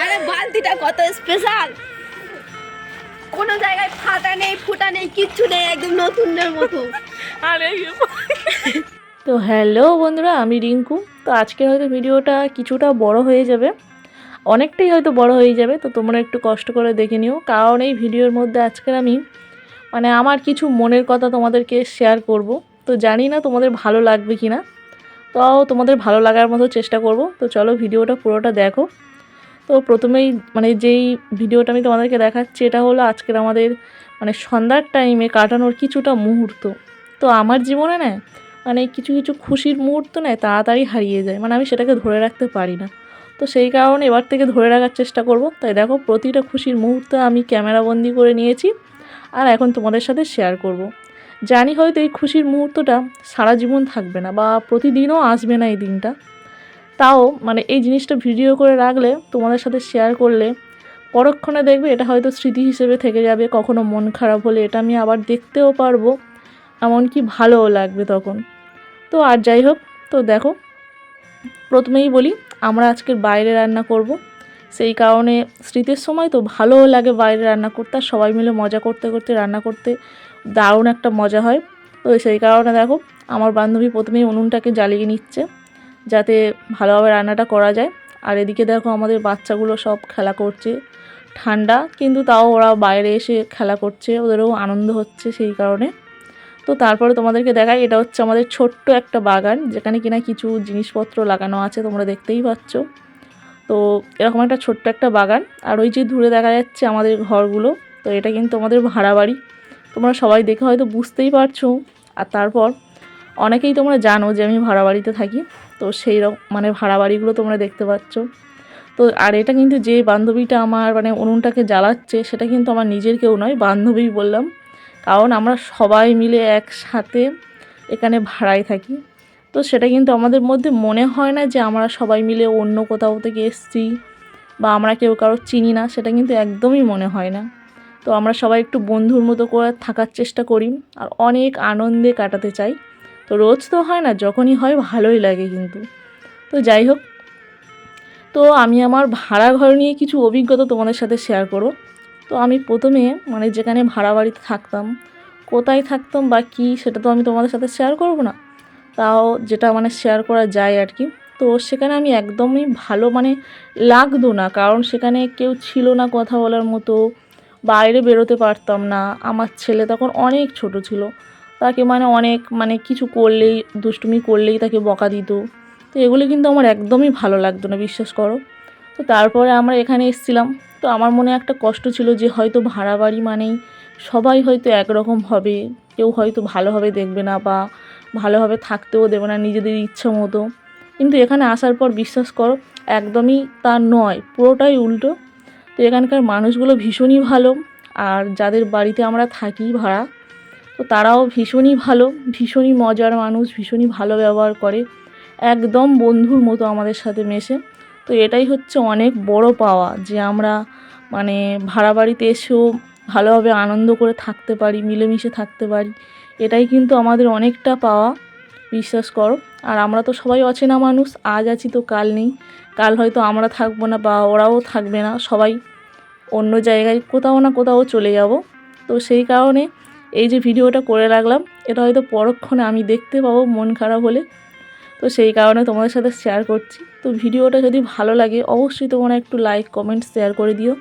আরে বালতিটা কত স্পেশাল কোনো জায়গায় ফাটা নেই ফুটা নেই কিচ্ছু নেই একদম নতুনের মতো। আরে তো হ্যালো বন্ধুরা আমি রিঙ্কু। তো আজকে হয়তো ভিডিওটা কিছুটা বড় হয়ে যাবে। অনেকটাই হয়তো বড় হয়ে যাবে তো তোমরা একটু কষ্ট করে দেখে নিও। কারণ এই ভিডিওর মধ্যে আজকের আমি মানে আমার কিছু মনের কথা তোমাদেরকে শেয়ার করব। তো জানি না তোমাদের ভালো লাগবে কি না তো তোমাদের ভালো লাগার মতো চেষ্টা করব। তো চলো ভিডিওটা পুরোটা দেখো। তো প্রথমেই মানে যেই ভিডিওটা আমি তোমাদেরকে দেখাচ্ছি, এটা হলো আজকের আমাদের মানে সন্ধ্যার টাইমে কাটানোর কিছুটা মুহূর্ত। তো আমার জীবনে না মানে কিছু কিছু খুশির মুহূর্ত নেয় তাড়াতাড়ি হারিয়ে যায়। মানে আমি সেটাকে ধরে রাখতে পারি না। তো সেই কারণে এবার থেকে ধরে রাখার চেষ্টা করব। তাই দেখো প্রতিটা খুশির মুহূর্ত আমি ক্যামেরাবন্দি করে নিয়েছি। আর এখন তোমাদের সাথে শেয়ার করব। জানি হয়তো এই খুশির মুহূর্তটা সারা জীবন থাকবে না বা প্রতিদিনও আসবে না এই দিনটা। তাও মানে এই জিনিসটা ভিডিও করে রাখলে, তোমাদের সাথে শেয়ার করলে, পরক্ষণে দেখবে এটা হয়তো স্মৃতি হিসেবে থেকে যাবে, কখনো মন খারাপ হলে এটা আমি আবার দেখতেও পারব, এমনকি ভালোও লাগবে তখন। তো আর যাই হোক, তো দেখো, প্রথমেই বলি, আমরা আজকের বাইরে রান্না করব। সেই কারণে স্মৃতির সময় তো ভালোও লাগে বাইরে রান্না করতে, আর সবাই মিলে মজা করতে করতে, রান্না করতে দারুণ একটা মজা হয়। তো সেই কারণে দেখো, আমার বান্ধবী প্রথমেই উনুনটাকে জ্বালিয়ে নিচ্ছে, যাতে ভালোভাবে রান্নাটা করা যায়। আর এদিকে দেখো আমাদের বাচ্চাগুলো সব খেলা করছে। ঠান্ডা, কিন্তু তাও ওরা বাইরে এসে খেলা করছে, ওদেরও আনন্দ হচ্ছে সেই কারণে। তো তারপরে তোমাদেরকে দেখাই, এটা হচ্ছে আমাদের ছোট্ট একটা বাগান, যেখানে কিনা কিছু জিনিসপত্র লাগানো আছে, তোমরা দেখতেই পাচ্ছ। তো এরকম একটা ছোট্ট একটা বাগান, আর ওই যে দূরে দেখা যাচ্ছে আমাদের ঘরগুলো, তো এটা কিন্তু আমাদের ভাড়া বাড়ি তোমরা সবাই দেখে হয়তো বুঝতেই পারছ। আর তারপর অনেকেই তোমরা জানো যে আমি ভাড়া বাড়িতে থাকি, তো সেই রকম মানে ভাড়া বাড়িগুলো তোমরা দেখতে পাচ্ছ। তো আর এটা কিন্তু যে বান্ধবীটা আমার মানে উনুনটাকে জ্বালাচ্ছে, সেটা কিন্তু আমার নিজের কেউ নয়, বান্ধবী বললাম। কারণ আমরা সবাই মিলে একসাথে এখানে ভাড়ায় থাকি। তো সেটা কিন্তু আমাদের মধ্যে মনে হয় না যে আমরা সবাই মিলে অন্য কোথাও থেকে এসছি বা আমরা কেউ কারও চিনি না, সেটা কিন্তু একদমই মনে হয় না। তো আমরা সবাই একটু বন্ধুর মতো করে থাকার চেষ্টা করি আর অনেক আনন্দে কাটাতে চাই। তো রোজ তো হয় না, যখনই হয় ভালোই লাগে কিন্তু। তো যাই হোক, তো আমি আমার ভাড়া ঘর নিয়ে কিছু অভিজ্ঞতা তোমাদের সাথে শেয়ার করব তো আমি প্রথমে মানে যেখানে ভাড়া বাড়িতে থাকতাম, কোথায় থাকতাম বা কী সেটা তো আমি তোমাদের সাথে শেয়ার করব না। তাও যেটা মানে শেয়ার করা যায় আর কি। তো সেখানে আমি একদমই ভালো মানে লাগতো না, কারণ সেখানে কেউ ছিল না কথা বলার মতো। বাইরে বেরোতে পারতাম না। আমার ছেলে তখন অনেক ছোট ছিল। তাকে মানে অনেক মানে কিছু করলেই, দুষ্টুমি করলেই তাকে বকা দিত। তো এগুলি কিন্তু আমার একদমই ভালো লাগতো না, বিশ্বাস করো। তো তারপরে আমরা এখানে এসেছিলাম। তো আমার মনে একটা কষ্ট ছিল যে হয়তো ভাড়া বাড়ি মানেই সবাই হয়তো একরকম হবে। কেউ হয়তো ভালোভাবে দেখবে না বা ভালোভাবে থাকতেও দেবে না নিজেদের ইচ্ছা মতো। কিন্তু এখানে আসার পর, বিশ্বাস করো, একদমই তা নয়। পুরোটাই উল্টো। তো এখানকার মানুষগুলো ভীষণই ভালো, আর যাদের বাড়িতে আমরা থাকি ভাড়া, তো তারাও ভীষণই ভালো, ভীষণই মজার মানুষ, ভীষণই ভালো ব্যবহার করে, একদম বন্ধুর মতো আমাদের সাথে মেশে। তো এটাই হচ্ছে অনেক বড় পাওয়া যে আমরা মানে ভাড়া বাড়িতে এসেও ভালোভাবে আনন্দ করে থাকতে পারি, মিলেমিশে থাকতে পারি। এটাই কিন্তু আমাদের অনেকটা পাওয়া। বিশ্বাস করো। আর আমরা তো সবাই অচেনা মানুষ, আজ আছি তো কাল নেই। কাল হয়তো আমরা থাকব না বা ওরাও থাকবে না, সবাই অন্য জায়গায় কোথাও না কোথাও চলে যাব। তো সেই কারণে এই যে ভিডিওটা করে রাখলাম, এটা হয়তো পরক্ষণে আমি দেখতে পাবো মন খারাপ হলে। তো সেই কারণে তোমাদের সাথে শেয়ার করছি। তো ভিডিওটা যদি ভালো লাগে, অবশ্যই তোমরা একটু লাইক কমেন্ট শেয়ার করে দিও।